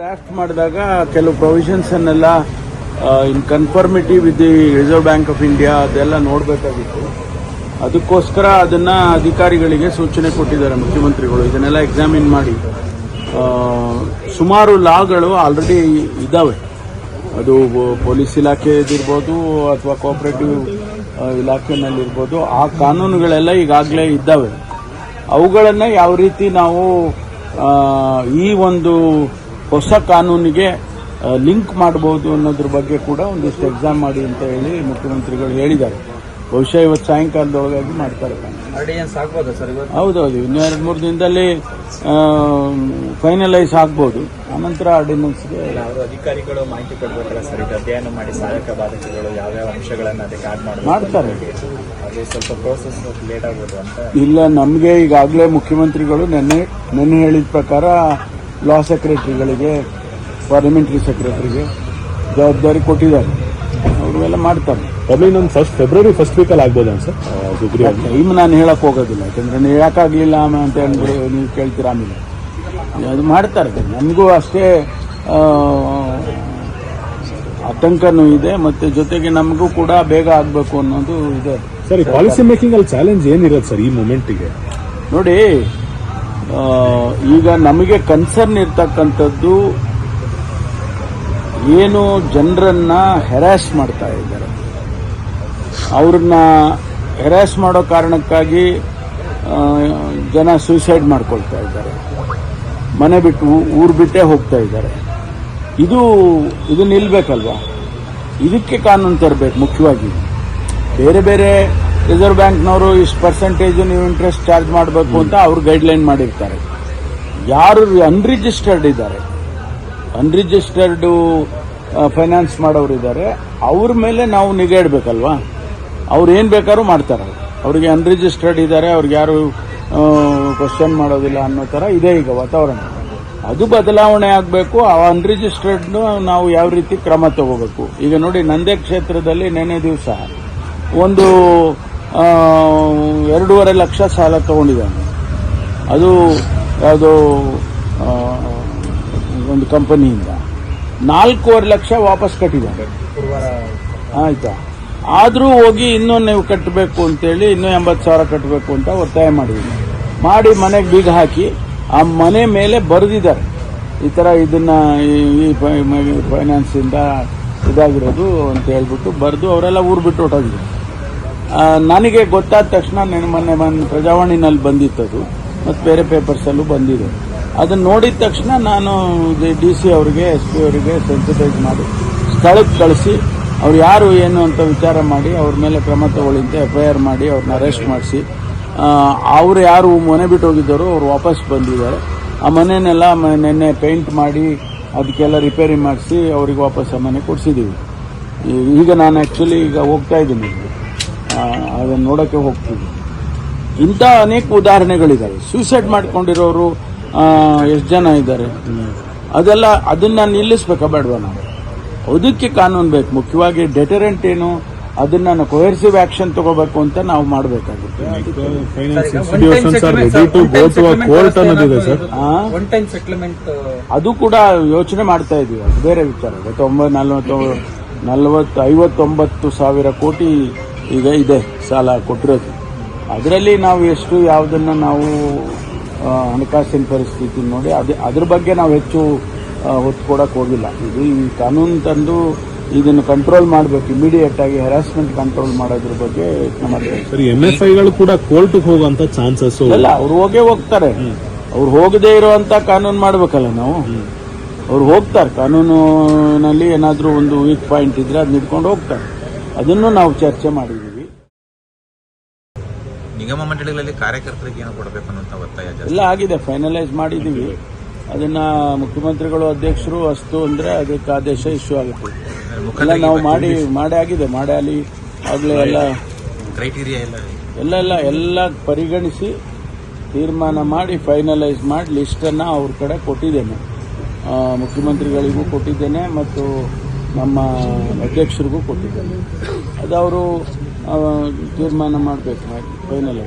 Draft ಮಾಡಿದಾಗ ಕೆಲವು provisions ಅನ್ನೆಲ್ಲ in conformity with the Reserve Bank of India ಅದೆಲ್ಲ ನೋಡಬೇಕಾಗಿತ್ತು. ಅದಕ್ಕೋಸ್ಕರ ಅದನ್ನ ಅಧಿಕಾರಿಗಳಿಗೆ ಸೂಚನೆ ಕೊಟ್ಟಿದ್ದಾರೆ ಮುಖ್ಯಮಂತ್ರಿಗಳು. ಇದನ್ನೆಲ್ಲ ಎಕ್ಸಾಮಿನ್ ಮಾಡಿ. ಸುಮಾರು ಲಾಗಳು ಆಲ್ರೆಡಿ ಇದ್ದಾವೆ ಅದು ಪೊಲೀಸ್ ಇಲಾಖೆದಿರ್ಬೋದು ಅಥವಾ ಕೋಆಪರೇಟಿವ್ ಇಲಾಖೆನಲ್ಲಿರ್ಬೋದು. ಆ ಕಾನೂನುಗಳೆಲ್ಲ ಈಗಾಗಲೇ ಇದ್ದಾವೆ. ಅವುಗಳನ್ನು ಯಾವ ರೀತಿ ನಾವು ಈ ಒಂದು ಹೊಸ ಕಾನೂನಿಗೆ ಲಿಂಕ್ ಮಾಡಬಹುದು ಅನ್ನೋದ್ರ ಬಗ್ಗೆ ಕೂಡ ಒಂದಿಷ್ಟು ಎಕ್ಸಾಮ್ ಮಾಡಿ ಅಂತ ಹೇಳಿ ಮುಖ್ಯಮಂತ್ರಿಗಳು ಹೇಳಿದ್ದಾರೆ. ಬಹುಶಃ ಇವತ್ತು ಸಾಯಂಕಾಲದೊಳಗಾಗಿ ಮಾಡ್ತಾರೆ ಹೌದೌದು ಇನ್ನು ಎರಡು ಮೂರು ದಿನದಲ್ಲಿ ಫೈನಲೈಸ್ ಆಗ್ಬೋದು. ಆನಂತರ ಆರ್ಡಿನೆನ್ಸ್ಗೆ ಅಧಿಕಾರಿಗಳು ಮಾಹಿತಿ ಕೊಡಬೇಕಲ್ಲ ಸರ್? ಇದು ಅಧ್ಯಯನ ಮಾಡಿ ಸಹಾಯಕ ಬಾಧಕಗಳು ಯಾವ್ಯಾವ ಯಾವ ಅದಕ್ಕೆ ಆಡ್ ಮಾಡಿ ಮಾಡ್ತಾರೆ. ಅದು ಸ್ವಲ್ಪ ಪ್ರೋಸೆಸ್ ಲೇಟ್ ಆಗ್ಬೋದು ಅಂತ. ಇಲ್ಲ ನಮಗೆ ಈಗಾಗಲೇ ಮುಖ್ಯಮಂತ್ರಿಗಳು ನೆನ್ನೆ ನೆನ್ನೆ ಹೇಳಿದ ಪ್ರಕಾರ ಲಾ ಸೆಕ್ರೆಟರಿಗಳಿಗೆ ಪಾರ್ಲಿಮೆಂಟರಿ ಸೆಕ್ರೆಟರಿಗೆ ಜವಾಬ್ದಾರಿ ಕೊಟ್ಟಿದ್ದಾರೆ. ಅವರು ಎಲ್ಲ ಮಾಡ್ತಾರೆ ಇನ್ನೊಂದು ಫಸ್ಟ್ ಫೆಬ್ರವರಿ ಫಸ್ಟ್ ವೀಕಲ್ಲಿ ಆಗ್ಬೋದಾ ಸರ್? ಇನ್ನು ಟೈಮ್ ನಾನು ಹೇಳಕ್ ಹೋಗೋದಿಲ್ಲ ಯಾಕಂದ್ರೆ ನೀವು ಯಾಕಾಗಲಿಲ್ಲ ಅಂತ ಹೇಳಿದ್ರೆ ನೀವು ಕೇಳ್ತೀರಾ ಆಮೇಲೆ. ಅದು ಮಾಡ್ತಾರೆ ನಮಗೂ ಅಷ್ಟೇ ಆತಂಕನೂ ಇದೆ ಮತ್ತೆ ಜೊತೆಗೆ ನಮಗೂ ಕೂಡ ಬೇಗ ಆಗಬೇಕು ಅನ್ನೋದು ಇದೆ. ಸರ್ ಪಾಲಿಸಿ ಮೇಕಿಂಗ್ ಅಲ್ಲಿ ಚಾಲೆಂಜ್ ಏನಿರೋದು ಸರ್ ಈ ಮೂಮೆಂಟಿಗೆ ನೋಡಿ ಈಗ ನಮಗೆ ಕನ್ಸರ್ನ್ ಇರ್ತಕ್ಕಂಥದ್ದು ಏನು ಜನರನ್ನ ಹೆರಾಸ್ ಮಾಡ್ತಾ ಇದ್ದಾರೆ. ಅವ್ರನ್ನ ಹೆರಾಸ್ ಮಾಡೋ ಕಾರಣಕ್ಕಾಗಿ ಜನ ಸೂಸೈಡ್ ಮಾಡ್ಕೊಳ್ತಾ ಇದ್ದಾರೆ. ಮನೆ ಬಿಟ್ಟು, ಊರು ಬಿಟ್ಟೇ ಹೋಗ್ತಾ ಇದ್ದಾರೆ. ಇದು ಇದು ನಿಲ್ಬೇಕಲ್ವಾ? ಇದಕ್ಕೆ ಕಾನೂನು ತರಬೇಕು, ಮುಖ್ಯವಾಗಿ. ಬೇರೆ ಬೇರೆ ರಿಸರ್ವ್ ಬ್ಯಾಂಕ್ನವರು ಇಷ್ಟು ಪರ್ಸೆಂಟೇಜ್ ನೀವು ಇಂಟ್ರೆಸ್ಟ್ ಚಾರ್ಜ್ ಮಾಡಬೇಕು ಅಂತ ಅವರು ಗೈಡ್ಲೈನ್ ಮಾಡಿರ್ತಾರೆ. ಯಾರು ಅನ್ರಿಜಿಸ್ಟರ್ಡ್ ಇದ್ದಾರೆ ಅನ್ರಿಜಿಸ್ಟರ್ಡ್ ಫೈನಾನ್ಸ್ ಮಾಡೋರು ಇದ್ದಾರೆ, ಅವ್ರ ಮೇಲೆ ನಾವು ನಿಗಾ ಇಡಬೇಕಲ್ವಾ? ಅವ್ರು ಏನು ಬೇಕಾದ್ರೂ ಮಾಡ್ತಾರೆ. ಅವರಿಗೆ ಅನ್ರಿಜಿಸ್ಟರ್ಡ್ ಇದ್ದಾರೆ, ಅವ್ರಿಗೆ ಯಾರು ಕ್ವಶನ್ ಮಾಡೋದಿಲ್ಲ ಅನ್ನೋ ಥರ ಇದೆ ಈಗ ವಾತಾವರಣ. ಅದು ಬದಲಾವಣೆ ಆಗಬೇಕು, ಆ ಅನ್ರಿಜಿಸ್ಟರ್ಡ್ ನಾವು ಯಾವ ರೀತಿ ಕ್ರಮ ತಗೋಬೇಕು. ಈಗ ನೋಡಿ ನಂದೇ ಕ್ಷೇತ್ರದಲ್ಲಿ ನೆನೆ ದಿವಸ ಒಂದು ಎರಡೂವರೆ ಲಕ್ಷ ಸಾಲ ತಗೊಂಡಿದ್ದಾನೆ. ಅದು ಯಾವುದೋ ಒಂದು ಕಂಪನಿಯಿಂದ. ನಾಲ್ಕೂವರೆ ಲಕ್ಷ ವಾಪಸ್ ಕಟ್ಟಿದ್ದಾನೆ. ಆಯಿತಾ? ಆದರೂ ಹೋಗಿ ಇನ್ನೂ ನೀವು ಕಟ್ಟಬೇಕು ಅಂತೇಳಿ, ಇನ್ನೂ ಎಂಬತ್ತು ಸಾವಿರ ಕಟ್ಟಬೇಕು ಅಂತ ಒತ್ತಾಯ ಮಾಡಿದ್ದೀನಿ. ಮಾಡಿ ಮನೆಗೆ ಬೀಗ ಹಾಕಿ, ಆ ಮನೆ ಮೇಲೆ ಬರೆದಿದ್ದಾರೆ. ಈ ಥರ ಇದನ್ನ ಈ- ಫೈನಾನ್ಸಿಂದ ಫೈನಾನ್ಸ್ ಇಂದ ಇದಾಗಿರೋದು ಅಂತ ಹೇಳ್ಬಿಟ್ಟು ಬರೆದು ಅವರೆಲ್ಲ ಊರು ಬಿಟ್ಟು ಹೊಟ್ಟೋಗಿದ್ದಾರೆ ನನಗೆ ಗೊತ್ತಾದ ತಕ್ಷಣ ನೆನ ಮೊನ್ನೆ ಮೊನ್ನೆ ಪ್ರಜಾವಾಣಿನಲ್ಲಿ ಬಂದಿತ್ತದು. ಮತ್ತು ಬೇರೆ ಪೇಪರ್ಸಲ್ಲೂ ಬಂದಿದೆ. ಅದನ್ನು ನೋಡಿದ ತಕ್ಷಣ ನಾನು ಡಿ ಸಿ ಅವರಿಗೆ, ಎಸ್ ಪಿ ಅವರಿಗೆ ಸೆನ್ಸಿಟೈಸ್ ಮಾಡಿ ಸ್ಥಳಕ್ಕೆ ಕಳಿಸಿ, ಅವ್ರು ಯಾರು ಏನು ಅಂತ ವಿಚಾರ ಮಾಡಿ, ಅವ್ರ ಮೇಲೆ ಕ್ರಮ ತಗೊಳ್ಳಿ ಅಂತ ಎಫ್ ಐ ಆರ್ ಮಾಡಿ, ಅವ್ರನ್ನ ಅರೆಸ್ಟ್ ಮಾಡಿಸಿ ಅವರು ಯಾರು ಮನೆ ಬಿಟ್ಟು ಹೋಗಿದ್ದಾರೋ ಅವ್ರು ವಾಪಸ್ ಬಂದಿದ್ದಾರೆ. ಆ ಮನೆಯನ್ನೆಲ್ಲ ನೆನ್ನೆ ಪೇಂಟ್ ಮಾಡಿ, ಅದಕ್ಕೆಲ್ಲ ರಿಪೇರಿ ಮಾಡಿಸಿ, ಅವ್ರಿಗೆ ವಾಪಸ್ ಆ ಮನೆ ಕೊಡಿಸಿದ್ದೀವಿ ಈಗ ನಾನು ಆ್ಯಕ್ಚುಲಿ ಈಗ ಹೋಗ್ತಾ ಇದ್ದೀನಿ. ಅದನ್ನ ನೋಡೋಕ್ಕೆ ಹೋಗ್ತೀವಿ. ಇಂಥ ಅನೇಕ ಉದಾಹರಣೆಗಳಿದ್ದಾರೆ ಸೂಸೈಡ್ ಮಾಡ್ಕೊಂಡಿರೋರು ಎಷ್ಟು ಜನ ಇದ್ದಾರೆ? ಅದೆಲ್ಲ ಅದನ್ನ ನಿಲ್ಲಿಸ್ಬೇಕಾ ಬೇಡವಾ ನಾವು? ಅದಕ್ಕೆ ಕಾನೂನು ಬೇಕು. ಮುಖ್ಯವಾಗಿ ಡೆಟರೆಂಟ್ ಏನು ಅದನ್ನ ಕೊಹೆರ್ಸಿವ್ ಆಕ್ಷನ್ ತಗೋಬೇಕು ಅಂತ ನಾವು ಮಾಡಬೇಕಾಗುತ್ತೆ. ಅದು ಕೂಡ ಯೋಚನೆ ಮಾಡ್ತಾ ಇದೀವಿ. ಅದು ಬೇರೆ ವಿಚಾರ. ನಲ್ವತ್ತು ನಲವತ್ತು ಐವತ್ತೊಂಬತ್ತು ಸಾವಿರ ಕೋಟಿ ಈಗ ಇದೆ ಸಾಲ ಕೊಟ್ಟಿರೋದು. ಅದರಲ್ಲಿ ನಾವು ಎಷ್ಟು ಯಾವುದನ್ನು ನಾವು ಹಣಕಾಸಿನ ಪರಿಸ್ಥಿತಿ ನೋಡಿ ಅದು ಅದ್ರ ಬಗ್ಗೆ ನಾವು ಹೆಚ್ಚು ಒತ್ತು ಹೊತ್ತು ಕೊಡೋಕೆ ಹೋಗಿಲ್ಲ. ಇದು ಈ ಕಾನೂನು ತಂದು ಇದನ್ನು ಕಂಟ್ರೋಲ್ ಮಾಡಬೇಕು ಇಮಿಡಿಯೇಟ್ ಆಗಿ ಹರಾಸ್ಮೆಂಟ್ ಕಂಟ್ರೋಲ್ ಮಾಡೋದ್ರ ಬಗ್ಗೆ ಸರ್ ಎಂ ಎಫ್ ಐಗಳು ಕೂಡ ಕೋರ್ಟ್ಗೆ ಹೋಗುವಂತ ಚಾನ್ಸಸ್ ಅಲ್ಲ ಅವ್ರು ಹೋಗೇ ಹೋಗ್ತಾರೆ. ಅವ್ರು ಹೋಗದೇ ಇರುವಂತ ಕಾನೂನು ಮಾಡ್ಬೇಕಲ್ಲ ನಾವು? ಅವ್ರು ಹೋಗ್ತಾರೆ ಕಾನೂನಿನಲ್ಲಿ ಏನಾದರೂ ಒಂದು ವೀಕ್ ಪಾಯಿಂಟ್ ಇದ್ರೆ ಅದನ್ನ ಇಟ್ಕೊಂಡು ಹೋಗ್ತಾರೆ. ಅದನ್ನು ನಾವು ಚರ್ಚೆ ಮಾಡಿದ್ದೀವಿ. ನಿಗಮ ಮಂಡಳಿಗಳಲ್ಲಿ ಕಾರ್ಯಕರ್ತರಿಗೆ ಏನು ಕೊಡಬೇಕು ಅನ್ನುವಂಥ ಒತ್ತಾಯ ಎಲ್ಲ ಆಗಿದೆ ಫೈನಲೈಸ್ ಮಾಡಿದ್ದೀವಿ. ಅದನ್ನ ಮುಖ್ಯಮಂತ್ರಿಗಳು ಅಧ್ಯಕ್ಷರು ಅಸ್ತು ಅಂದ್ರೆ ಅದಕ್ಕೆ ಆದೇಶ ಇಶ್ಯೂ ಆಗುತ್ತೆ ಎಲ್ಲ ನಾವು ಮಾಡಿ ಮಾಡಿ ಆಗಿದೆ ಮಾಡಿ ಅಲ್ಲಿ ಆಗ್ಲೇ ಎಲ್ಲ ಕ್ರೈಟೀರಿಯಾ ಎಲ್ಲ ಎಲ್ಲ ಎಲ್ಲ ಎಲ್ಲ ಪರಿಗಣಿಸಿ ತೀರ್ಮಾನ ಮಾಡಿ ಫೈನಲೈಸ್ ಮಾಡಿ ಲಿಸ್ಟನ್ನು ಅವ್ರ ಕಡೆ ಕೊಟ್ಟಿದ್ದೇನೆ. ಮುಖ್ಯಮಂತ್ರಿಗಳಿಗೂ ಕೊಟ್ಟಿದ್ದೇನೆ ಮತ್ತು ನಮ್ಮ ಅಧ್ಯಕ್ಷರಿಗೂ ಕೊಟ್ಟಿದ್ದಾರೆ. ಅದು ಅವರು ತೀರ್ಮಾನ ಮಾಡಬೇಕು ಫೈನಲ್